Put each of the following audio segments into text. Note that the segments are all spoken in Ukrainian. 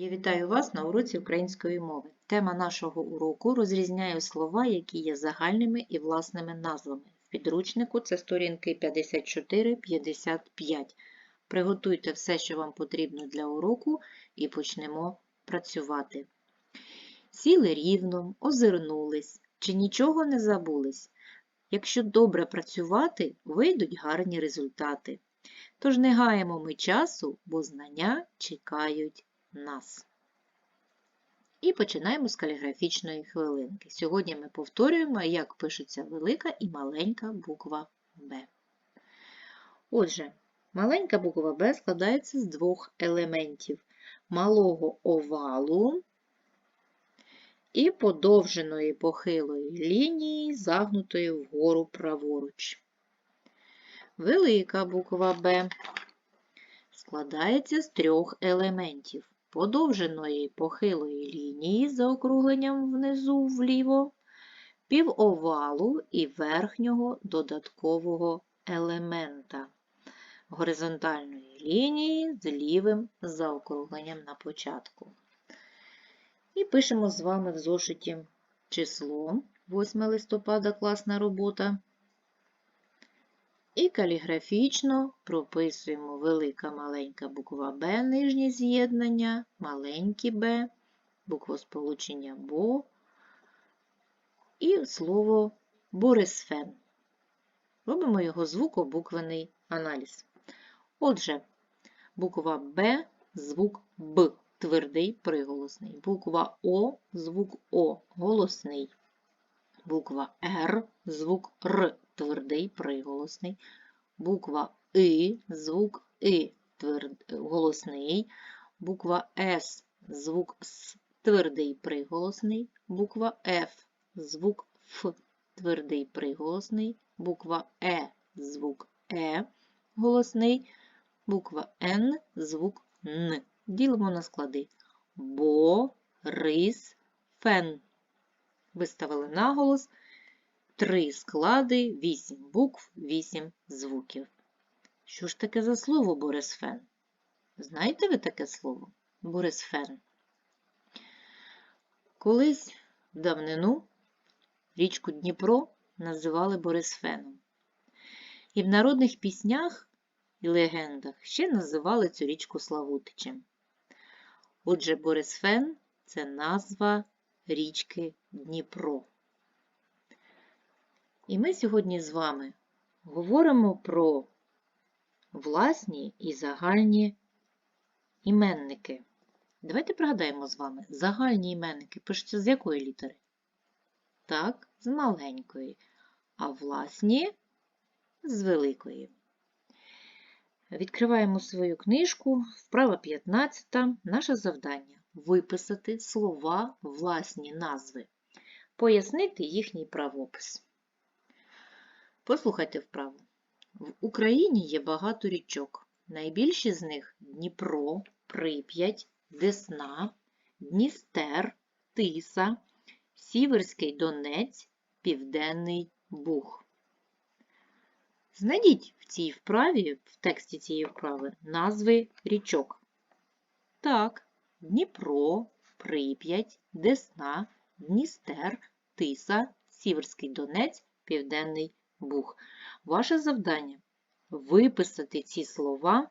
Я вітаю вас на уроці української мови. Тема нашого уроку розрізняє слова, які є загальними і власними назвами. В підручнику це сторінки 54-55. Приготуйте все, що вам потрібно для уроку, і почнемо працювати. Сіли рівно, озирнулись, чи нічого не забулись. Якщо добре працювати, вийдуть гарні результати. Тож не гаємо ми часу, бо знання чекають нас. І починаємо з каліграфічної хвилинки. Сьогодні ми повторюємо, як пишеться велика і маленька буква Б. Отже, маленька буква Б складається з двох елементів малого овалу і подовженої похилої лінії, загнутої вгору праворуч. Велика буква Б складається з трьох елементів подовженої похилої лінії за округленням внизу вліво, півовалу і верхнього додаткового елемента горизонтальної лінії з лівим заокругленням на початку. І пишемо з вами в зошиті число 8 листопада класна робота. І каліграфічно прописуємо велика маленька буква Б, нижнє з'єднання, маленькі Б, буквосполучення БО і слово Борисфен. Робимо його звукобуквений аналіз. Отже, буква Б, звук Б, твердий приголосний. Буква О, звук О, голосний. Буква Р, звук Р, твердий приголосний. Буква И, звук И, тверд... голосний. Буква С, звук С, твердий приголосний. Буква Ф, звук Ф, твердий приголосний. Буква Е, звук Е, голосний. Буква Н, звук Н. Ділимо на склади. Бо, рис, фен. Виставили наголос. Три склади, вісім букв, вісім звуків. Що ж таке за слово Борисфен? Знаєте ви таке слово? Борисфен? Колись в давнину річку Дніпро називали Борисфеном. І в народних піснях і легендах ще називали цю річку Славутичем. Отже, Борисфен це назва річки Дніпро. І ми сьогодні з вами говоримо про власні і загальні іменники. Давайте пригадаємо з вами, загальні іменники пишуться з якої літери? Так, з маленької, а власні з великої. Відкриваємо свою книжку, вправа 15, наше завдання виписати слова власні назви, пояснити їхній правопис. Послухайте вправо. В Україні є багато річок. Найбільші з них Дніпро, Прип'ять, Десна, Дністер, Тиса, Сіверський Донець, Південний Буг. Знайдіть в цій вправі, в тексті цієї вправи, назви річок. Так, Дніпро, Прип'ять, Десна, Дністер, Тиса, Сіверський Донець, Південний Буг. Ваше завдання виписати ці слова,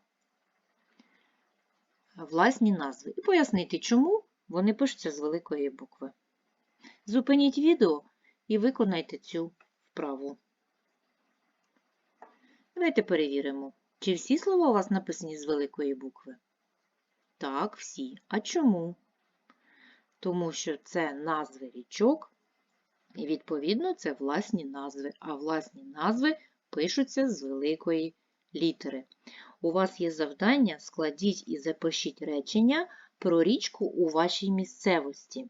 власні назви, і пояснити, чому вони пишуться з великої букви. Зупиніть відео і виконайте цю вправу. Давайте перевіримо, чи всі слова у вас написані з великої букви? Так, всі. А чому? Тому що це назви річок, і, відповідно, це власні назви, а власні назви пишуться з великої літери. У вас є завдання, складіть і запишіть речення про річку у вашій місцевості.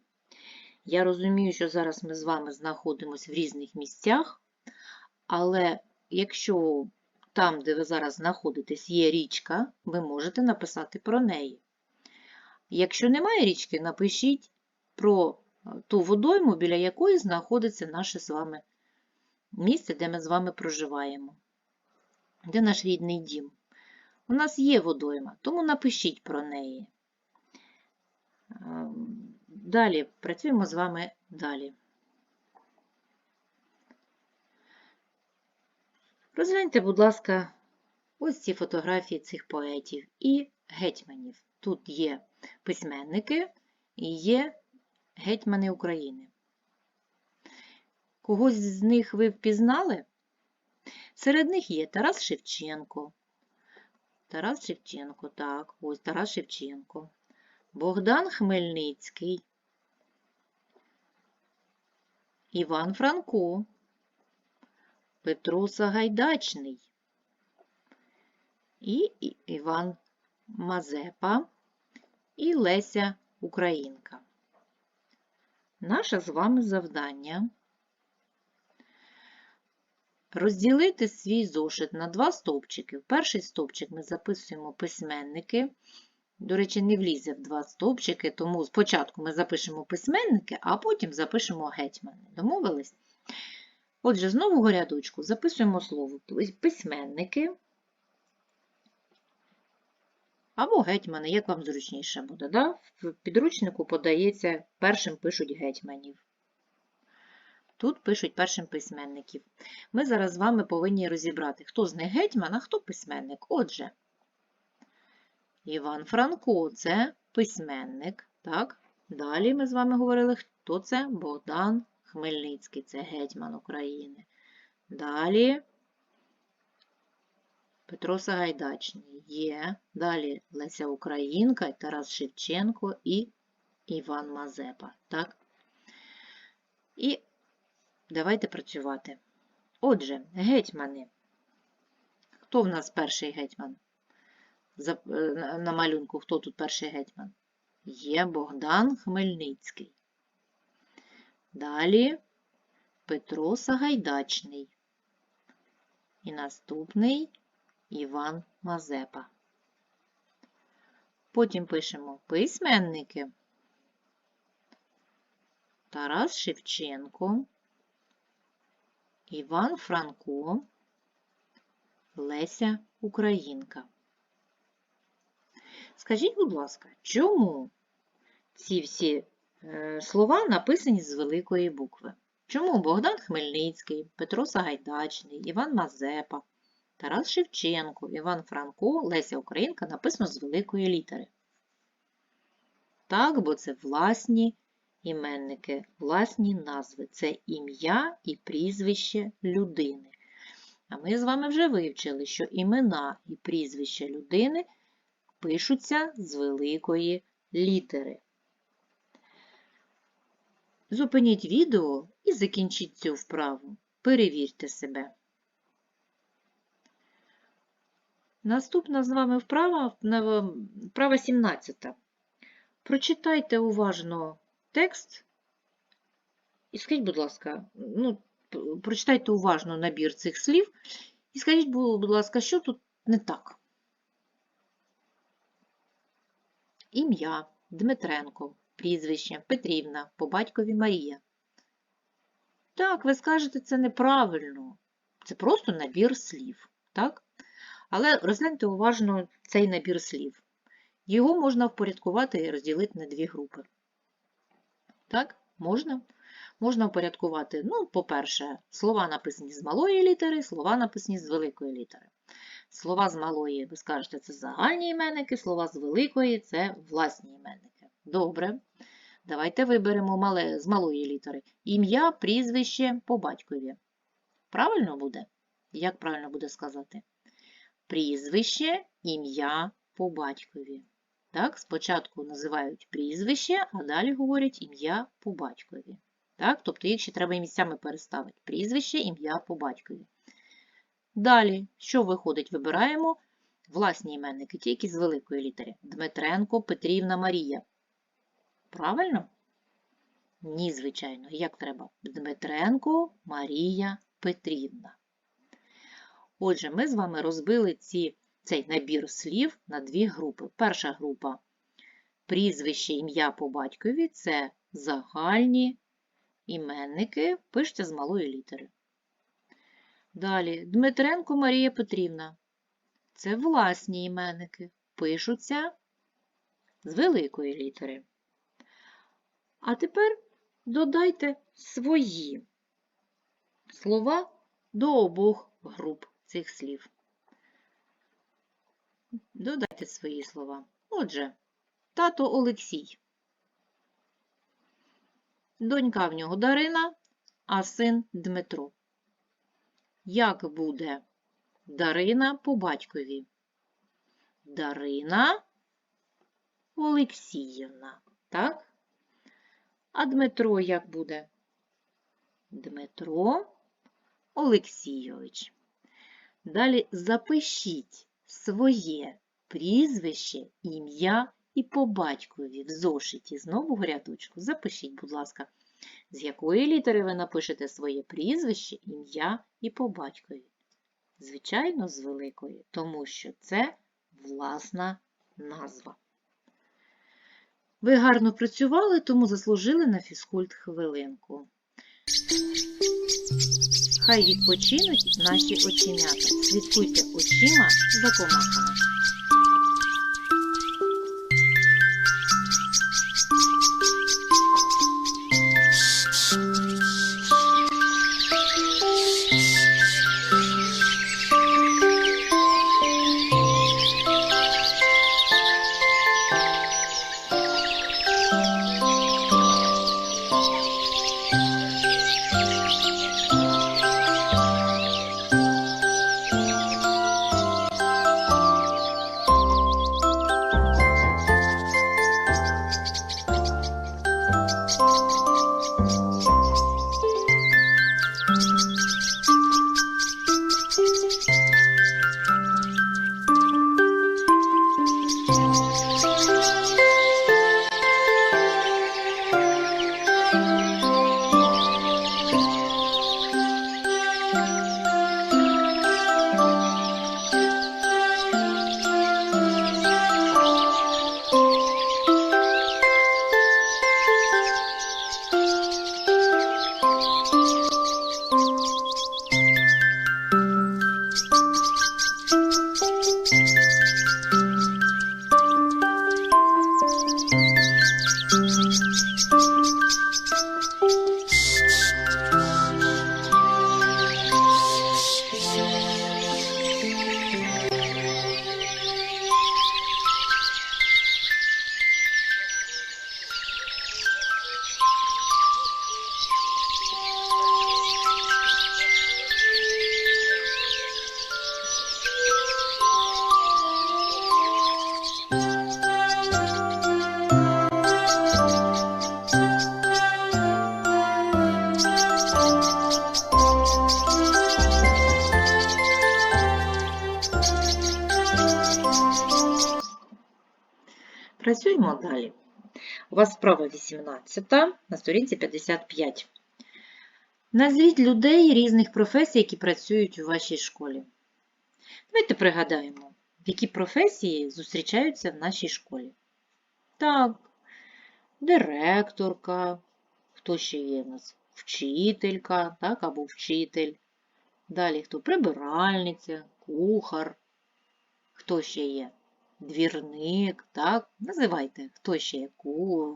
Я розумію, що зараз ми з вами знаходимося в різних місцях, але якщо там, де ви зараз знаходитесь, є річка, ви можете написати про неї. Якщо немає річки, напишіть про ту водойму, біля якої знаходиться наше з вами місце, де ми з вами проживаємо, де наш рідний дім. У нас є водойма, тому напишіть про неї. Ем, Далі працюємо з вами далі. Розгляньте, будь ласка, ось ці фотографії цих поетів і гетьманів. Тут є письменники і є гетьмани України. Когось з них ви впізнали? Серед них є Тарас Шевченко. Тарас Шевченко, так, ось Тарас Шевченко. Богдан Хмельницький. Іван Франко. Петро Сагайдачний. І Іван Мазепа і Леся Українка. Наше з вами завдання розділити свій зошит на два стовпчики. В перший стовпчик ми записуємо письменники. До речі, не влізе в два стовпчики, тому спочатку ми запишемо письменники, а потім запишемо гетьмани. Домовились? Отже, з нового рядочку записуємо слово письменники або гетьмани, як вам зручніше буде. Да? В підручнику подається, першим пишуть гетьманів. Тут пишуть першим письменників. Ми зараз з вами повинні розібрати, хто з них гетьман, а хто письменник. Отже, Іван Франко це письменник. Так? Далі ми з вами говорили, хто це Богдан Хмельницький, це гетьман України. Далі Петро Сагайдачний є. Далі Леся Українка, Тарас Шевченко і Іван Мазепа. Так? І давайте працювати. Отже, гетьмани. Хто в нас перший гетьман? Е, На малюнку, хто тут перший гетьман? Є Богдан Хмельницький. Далі Петро Сагайдачний. І наступний Іван Мазепа. Потім пишемо письменники. Тарас Шевченко, Іван Франко, Леся Українка. Скажіть, будь ласка, чому ці всі е, слова написані з великої букви? Чому Богдан Хмельницький, Петро Сагайдачний, Іван Мазепа, Тарас Шевченко, Іван Франко, Леся Українка написано з великої літери? Так, бо це власні іменники, власні назви. Це ім'я і прізвище людини. А ми з вами вже вивчили, що імена і прізвища людини пишуться з великої літери. Зупиніть відео і закінчіть цю вправу. Перевірте себе. Наступна з вами вправа, вправа 17. Прочитайте уважно текст і скажіть, будь ласка, ну, прочитайте уважно набір цих слів і скажіть, будь ласка, що тут не так? Ім'я Дмитренко, прізвище Петрівна, по батькові Марія. Так, ви скажете, це неправильно. Це просто набір слів, так? Але розгляньте уважно цей набір слів. Його можна впорядкувати і розділити на дві групи. Так, можна? Можна впорядкувати, ну, по-перше, слова написані з малої літери, слова написані з великої літери. Слова з малої, ви скажете, це загальні іменники, слова з великої це власні іменники. Добре. Давайте виберемо мале, з малої літери. Ім'я, прізвище по батькові. Правильно буде? Як правильно буде сказати? Прізвище, ім'я по батькові. Так, спочатку називають прізвище, а далі говорять ім'я по батькові. Так, тобто їх ще треба місцями переставити. Прізвище, ім'я по батькові. Далі, що виходить? Вибираємо власні іменники, тільки з великої літери. Дмитренко, Петрівна, Марія. Правильно? Ні, звичайно. Як треба? Дмитренко, Марія, Петрівна. Отже, ми з вами розбили ці, цей набір слів на дві групи. Перша група прізвище, ім'я по батькові це загальні іменники, пишеться з малої літери. Далі Дмитренко Марія Петрівна. Це власні іменники, пишуться з великої літери. А тепер додайте свої слова до обох груп цих слів. Додайте свої слова. Отже, тато Олексій. Донька в нього Дарина, а син Дмитро. Як буде Дарина по батькові? Дарина Олексіївна, так? А Дмитро як буде? Дмитро Олексійович. Далі запишіть своє прізвище, ім'я і по батькові в зошиті. Знову в рядочку. Запишіть, будь ласка, з якої літери ви напишете своє прізвище, ім'я і по батькові. Звичайно, з великої, тому що це власна назва. Ви гарно працювали, тому заслужили на фізкульт хвилинку. Хай відпочинуть наші оченята. Слідкуйте очима за комахами. Далі. У вас справа 18 на сторінці 55. Назвіть людей різних професій, які працюють у вашій школі. Давайте пригадаємо, які професії зустрічаються в нашій школі. Так, директорка, хто ще є у нас? Вчителька, так, або вчитель. Далі хто? Прибиральниця, кухар. Хто ще є? Двірник, так? Називайте, хто ще є? Ку...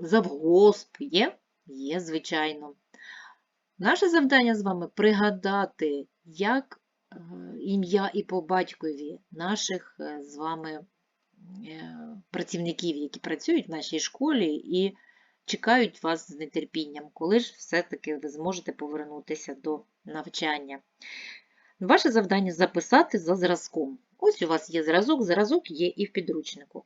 Завгосп є? Є, звичайно. Наше завдання з вами пригадати, як е, ім'я і по батькові наших е, з вами е, працівників, які працюють в нашій школі і чекають вас з нетерпінням, коли ж все-таки ви зможете повернутися до навчання. Ваше завдання записати за зразком. Ось у вас є зразок, зразок є і в підручнику.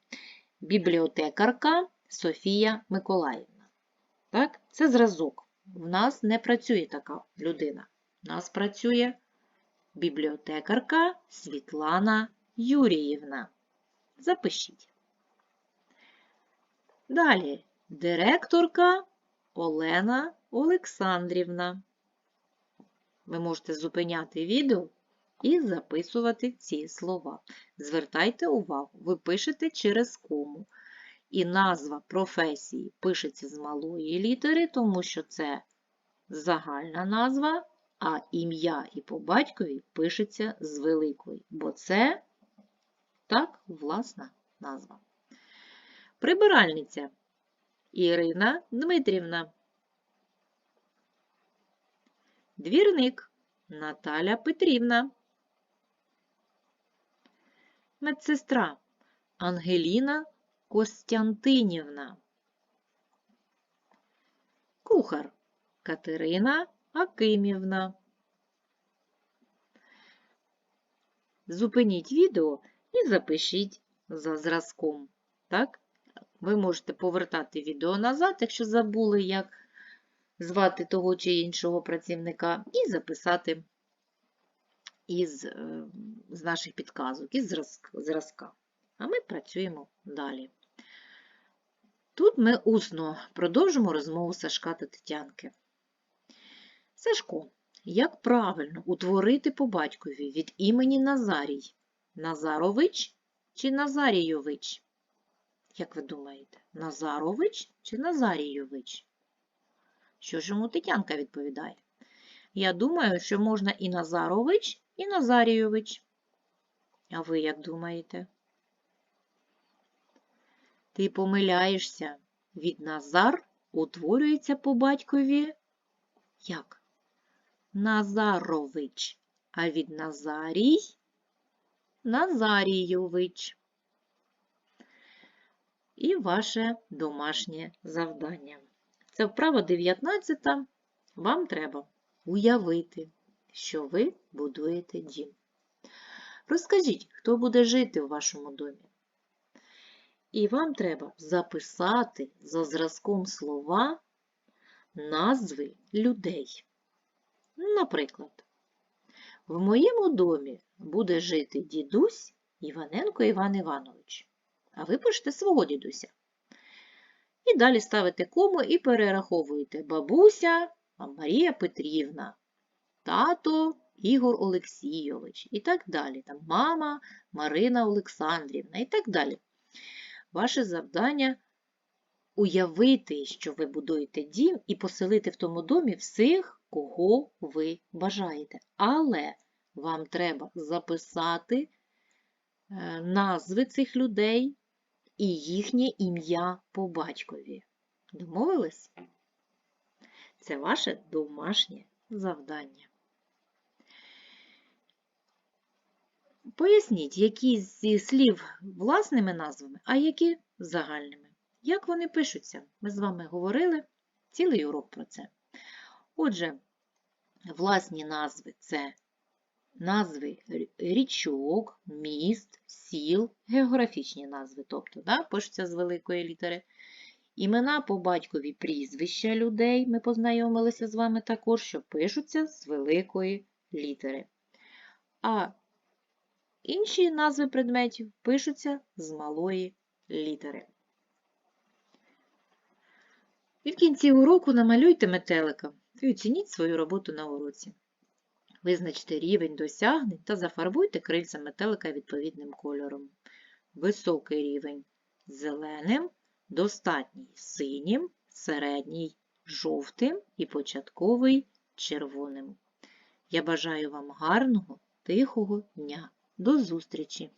Бібліотекарка Софія Миколаївна. Так? Це зразок. В нас не працює така людина. У нас працює бібліотекарка Світлана Юріївна. Запишіть. Далі директорка Олена Олександрівна. Ви можете зупиняти відео і записувати ці слова. Звертайте увагу, ви пишете через кому. І назва професії пишеться з малої літери, тому що це загальна назва, а ім'я і по батькові пишеться з великої, бо це так власна назва. Прибиральниця Ірина Дмитрівна. Двірник Наталя Петрівна. Медсестра Ангеліна Костянтинівна. Кухар Катерина Акимівна. Зупиніть відео і запишіть за зразком. Так? Ви можете повертати відео назад, якщо забули, як звати того чи іншого працівника, і записати із, е, з наших підказок, із зразка. А ми працюємо далі. Тут ми усно продовжимо розмову Сашка та Тетянки. Сашко, як правильно утворити по батькові від імені Назарій? Назарович чи Назарійович? Як ви думаєте, Назарович чи Назарійович? Що ж йому Тетянка відповідає? Я думаю, що можна і Назарович, і Назарійович. А ви як думаєте? Ти помиляєшся. Від Назар утворюється по батькові як? Назарович, а від Назарій Назарійович. І ваше домашнє завдання. Це вправа 19. Вам треба уявити, що ви будуєте дім. Розкажіть, хто буде жити у вашому домі. І вам треба записати за зразком слова назви людей. Наприклад, в моєму домі буде жити дідусь Іваненко Іван Іванович. А ви пишете свого дідуся. І далі ставите кому і перераховуєте бабуся Марія Петрівна, тато Ігор Олексійович і так далі. Там мама Марина Олександрівна і так далі. Ваше завдання уявити, що ви будуєте дім і поселити в тому домі всіх, кого ви бажаєте. Але вам треба записати е, назви цих людей і їхнє ім'я по батькові. Домовились? Це ваше домашнє завдання. Поясніть, які зі слів власними назвами, а які загальними. Як вони пишуться? Ми з вами говорили цілий урок про це. Отже, власні назви це назви річок, міст, сіл, географічні назви, тобто да, пишуться з великої літери. Імена по батькові прізвища людей, ми познайомилися з вами також, що пишуться з великої літери. А інші назви предметів пишуться з малої літери. І в кінці уроку намалюйте метелика і оцініть свою роботу на уроці. Визначте рівень досягнень та зафарбуйте крильця метелика відповідним кольором. Високий рівень зеленим, достатній синім, середній жовтим і початковий червоним. Я бажаю вам гарного, тихого дня. До зустрічі!